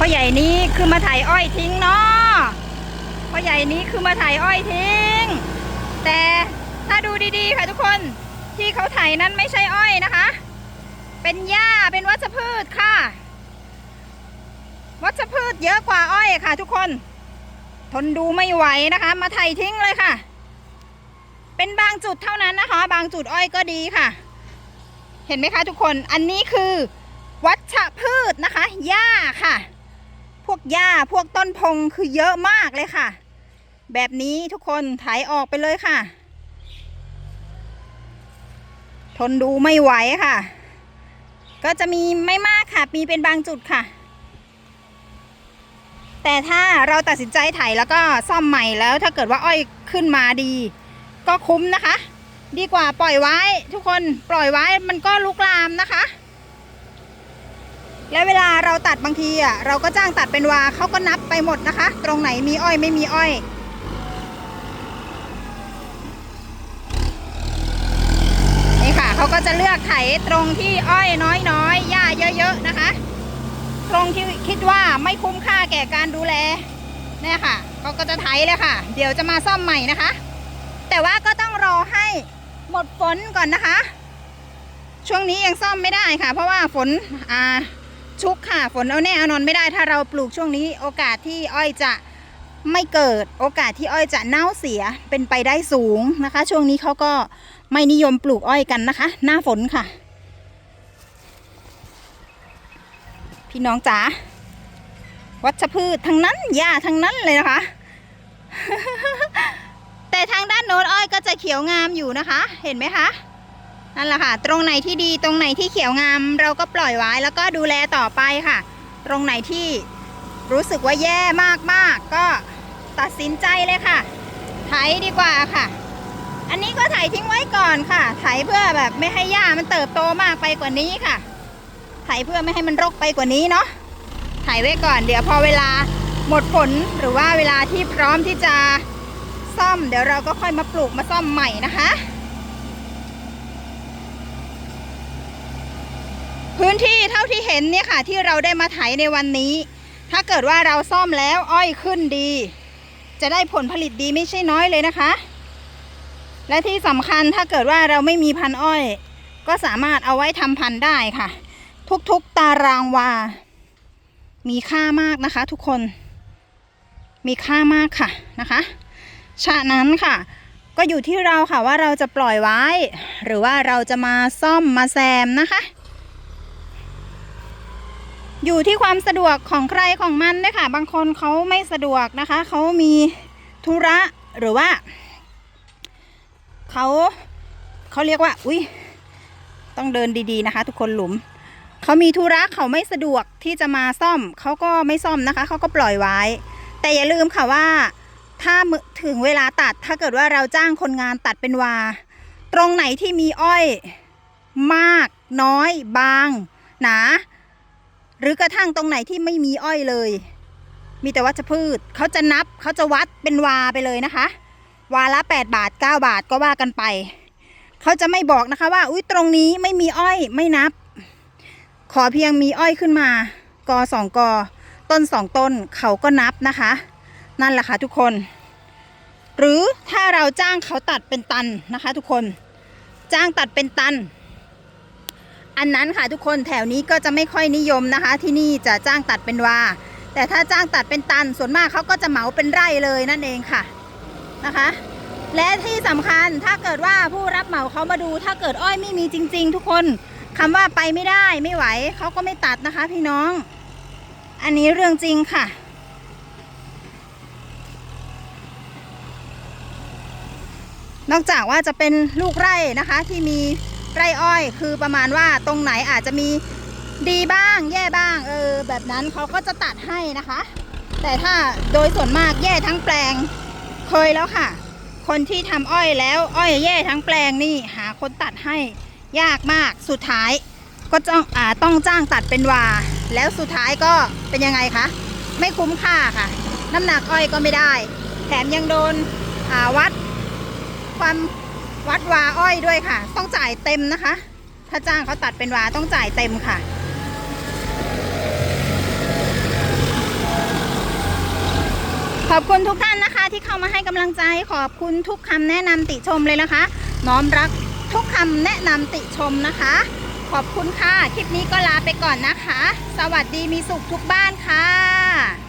พ่อใหญ่นี้คือมาถ่ายอ้อยทิ้งเนาะพ่อใหญ่นี้คือมาถ่ายอ้อยทิ้ง แต่ถ้าดูดีๆค่ะทุกคนที่เขาถ่ายนั้นไม่ใช่อ้อยนะคะ เป็นหญ้าเป็นวัชพืชค่ะ วัชพืชเยอะกว่าอ้อยค่ะ ทุกคน ทนดูไม่ไหวนะคะ มาไถ่ทิ้งเลยค่ะ เป็นบางจุดเท่านั้นนะคะ บางจุดอ้อยก็ดีค่ะ เห็นไหมคะ ทุกคนอันนี้คือ วัชพืชนะคะหญ้าค่ะ พวก หญ้าพวกต้นพงคือเยอะมากเลยค่ะ แบบนี้ทุกคนไถออกไปเลยค่ะ ทนดูไม่ไหวค่ะ ก็จะมีไม่มากค่ะ มีเป็นบางจุดค่ะ แต่ถ้าเราตัดสินใจไถแล้วก็ซ่อมใหม่แล้วถ้าเกิดว่าอ้อยขึ้นมาดี ก็คุ้มนะคะ ดีกว่าปล่อยไว้ ทุกคนปล่อยไว้มันก็ลุกลามนะคะ และเวลาเราตัดบางทีอะเราก็จ้างตัดเป็นวาเขาก็นับไปหมดนะคะ ตรงไหนมีอ้อยไม่มีอ้อยนี่ค่ะเขาก็จะเลือกไถตรงที่อ้อยน้อยๆหญ้าเยอะ ๆ นะคะ ตรงที่คิดว่าไม่คุ้มค่าแก่การดูแลเนี่ยค่ะเขาก็จะไถเลยค่ะ เดี๋ยวจะมาซ่อมใหม่นะคะ แต่ว่าก็ต้องรอให้หมดฝนก่อนนะคะ ช่วงนี้ยังซ่อมไม่ได้ค่ะ เพราะว่าฝนอ่า ชุกค่ะ ฝนเอาแน่เอานอนไม่ได้ถ้าเราปลูกช่วงนี้ โอกาสที่อ้อยจะไม่เกิดโอกาสที่อ้อยจะเน่าเสียเป็นไปได้สูงนะคะ ช่วงนี้เขาก็ไม่นิยมปลูกอ้อยกันนะคะ หน้าฝนค่ะ พี่น้องจ๋าวัชพืชทั้งนั้นหญ้าทั้งนั้นเลยนะคะ แต่ทางด้านโน้นอ้อยก็จะเขียวงามอยู่นะคะ เห็นไหมคะ นั่นแหละค่ะ ตรงไหนที่ดีตรงไหนที่เขียวงาม เราก็ปล่อยไว้แล้วก็ดูแลต่อไปค่ะ ตรงไหนที่รู้สึกว่าแย่มากๆ ก็ตัดสินใจเลยค่ะ ไถดีกว่าค่ะ อันนี้ก็ไถทิ้งไว้ก่อนค่ะ ไถเพื่อแบบไม่ให้หญ้ามันเติบโตมากไปกว่านี้ค่ะ ไถเพื่อไม่ให้มันรกไปกว่านี้เนาะ ไถไว้ก่อน เดี๋ยวพอเวลาหมดฝนหรือว่าเวลาที่พร้อมที่จะซ่อม เดี๋ยวเราก็ค่อยมาปลูกมาซ่อมใหม่นะคะ พื้นที่เท่าที่เห็นเนี่ยค่ะ ที่เราได้มาไถในวันนี้ ถ้าเกิดว่าเราซ่อมแล้วอ้อยขึ้นดี จะได้ผลผลิตดีไม่ใช่น้อยเลยนะคะ และที่สำคัญถ้าเกิดว่าเราไม่มีพันอ้อย ก็สามารถเอาไว้ทำพันธุ์ได้ค่ะ ทุกๆตารางวา มีค่ามากนะคะ ทุกคน มีค่ามากค่ะนะคะฉะนั้นค่ะ ก็อยู่ที่เราค่ะว่าเราจะปล่อยไว้ หรือว่าเราจะมาซ่อมมาแซมนะคะ อยู่ที่ความสะดวกของใครของมันด้ค่ะบางคนเขาไม่สะดวกนะคะเขามีธุระหรือว่าเขาเขาเรียกว่า อุ้ยต้องเดินดีๆนะคะ ทุกคนหลุมเขามีธุระเขาไม่สะดวกที่จะมาซ่อมเขาก็ไม่ซ่อมนะคะเขาก็ปล่อยไว้ แต่อย่าลืมค่ะว่า ถ้าถึงเวลาตัดถ้าเกิดว่าเราจ้างคนงานตัดเป็นวา ตรงไหนที่มีอ้อย มาก น้อย บาง หนา หรือกระทั่งตรงไหนที่ไม่มีอ้อยเลย มีแต่วัชพืชเขาจะนับเขาจะวัดเป็นวาไปเลยนะคะ วาละ 8 บาท 9 บาทก็ว่ากันไป เขาจะไม่บอกนะคะว่า อุ้ยตรงนี้ไม่มีอ้อยไม่นับ ขอเพียงมีอ้อยขึ้นมากอสองกอต้นสองต้นเขาก็นับนะคะ นั่นแหละค่ะทุกคน หรือถ้าเราจ้างเขาตัดเป็นตันนะคะ ทุกคน จ้างตัดเป็นตัน อันนั้นค่ะทุกคนแถวนี้ก็จะไม่ค่อยนิยมนะคะ ที่นี่จะจ้างตัดเป็นวา แต่ถ้าจ้างตัดเป็นตันส่วนมากเขาก็จะเหมาเป็นไร่เลยนั่นเองค่ะนะคะ และที่สำคัญถ้าเกิดว่าผู้รับเหมาเขามาดู ถ้าเกิดอ้อยไม่มีจริง ๆ ทุกคนคำว่าไปไม่ได้ไม่ไหวเขาก็ไม่ตัดนะคะ พี่น้อง อันนี้เรื่องจริงค่ะนอกจากว่าจะเป็นลูกไร่นะคะที่มี ไร่อ้อย คือประมาณว่าตรงไหนอาจจะมีดีบ้าง แย่บ้าง เออ แบบนั้นเขาก็จะตัดให้นะคะ แต่ถ้าโดยส่วนมากแย่ทั้งแปลงเคยแล้วค่ะ คนที่ทำอ้อยแล้วอ้อยแย่ทั้งแปลงนี่หาคนตัดให้ยากมากสุดท้าย ก็ต้องอ่าต้องจ้างตัดเป็นวา แล้วสุดท้ายก็เป็นยังไงคะไม่คุ้มค่าค่ะ น้ำหนักอ้อยก็ไม่ได้ แถมยังโดนอ่าวัดความ วัดวาอ้อยด้วยค่ะ ต้องจ่ายเต็มนะคะ ถ้าจ้างเขาตัดเป็นวาต้องจ่ายเต็มค่ะ ขอบคุณทุกท่านนะคะที่เข้ามาให้กำลังใจขอบคุณทุกคำแนะนำติชมเลยนะคะ น้อมรักทุกคำแนะนำติชมนะคะ ขอบคุณค่ะ คลิปนี้ก็ลาไปก่อนนะคะ สวัสดีมีสุขทุกบ้านค่ะ